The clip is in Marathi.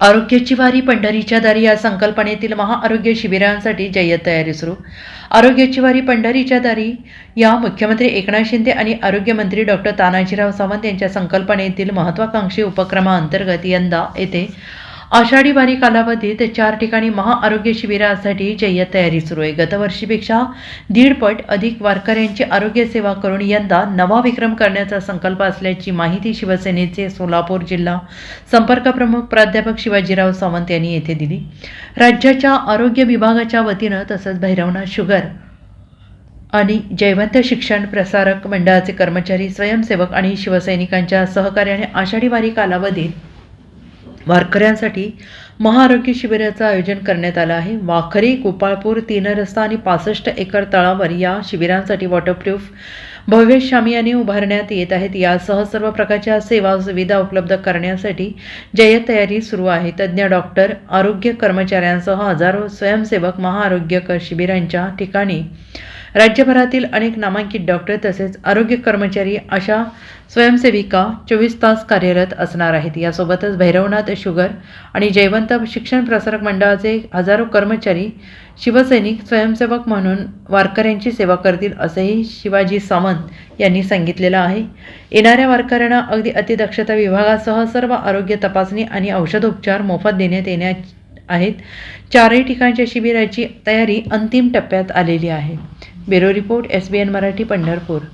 आरोग्याची वारी पंढरीच्या दारी या संकल्पनेतील महाआरोग्य शिबिरांसाठी जय्यत तयारी सुरू. आरोग्याची वारी पंढरीच्या दारी या मुख्यमंत्री एकनाथ शिंदे आणि आरोग्यमंत्री डॉक्टर तानाजीराव सावंत यांच्या संकल्पनेतील महत्त्वाकांक्षी उपक्रमाअंतर्गत यंदा येथे आषाढी वारी कालावधीत चार ठिकाणी महाआरोग्य शिबिरासाठी जय्यत तयारी सुरू आहे. गतवर्षीपेक्षा दीडपट अधिक वारकऱ्यांची आरोग्य सेवा करून यंदा नवा विक्रम करण्याचा संकल्प असल्याची माहिती शिवसेनेचे सोलापूर जिल्हा संपर्क प्रमुख प्राध्यापक शिवाजीराव सावंत यांनी येथे दिली. राज्याच्या आरोग्य विभागाच्या वतीनं तसंच भैरवनाथ शुगर आणि जयवंत शिक्षण प्रसारक मंडळाचे कर्मचारी स्वयंसेवक आणि शिवसैनिकांच्या सहकार्याने आषाढी वारी कालावधीत वारकऱ्यांसाठी महाआरोग्य शिबिराचं आयोजन करण्यात आलं आहे. वाखरी गोपाळपूर तीन रस्ता आणि पासष्ट एकर तळावर या शिबिरांसाठी वॉटरप्रूफ भव्य शामियाने उभारण्यात येत आहेत. यासह सर्व प्रकारच्या सेवा सुविधा उपलब्ध करण्यासाठी जय्यत तयारी सुरू आहे. तज्ज्ञ डॉक्टर आरोग्य कर्मचाऱ्यांसह हजारो स्वयंसेवक महाआरोग्य क- शिबिरांच्या ठिकाणी राज्यभरातील अनेक नामांकित डॉक्टर तसेच आरोग्य कर्मचारी अशा स्वयंसेविका चोवीस तास कार्यरत असणार आहेत. यासोबतच भैरवनाथ शुगर आणि जयवंत शिक्षण प्रसारक मंडळाचे हजारो कर्मचारी शिवसैनिक स्वयंसेवक म्हणून वारकऱ्यांची सेवा करतील असंही शिवाजी सावंत यांनी सांगितलेलं आहे. येणाऱ्या वारकऱ्यांना अगदी अतिदक्षता विभागासह सर्व आरोग्य तपासणी आणि औषधोपचार मोफत देण्यात येण्या आहेत. चारही ठिकाणच्या शिबिराची तयारी अंतिम टप्प्यात आलेली आहे. Bureau report S B N Marathi Pandharpur.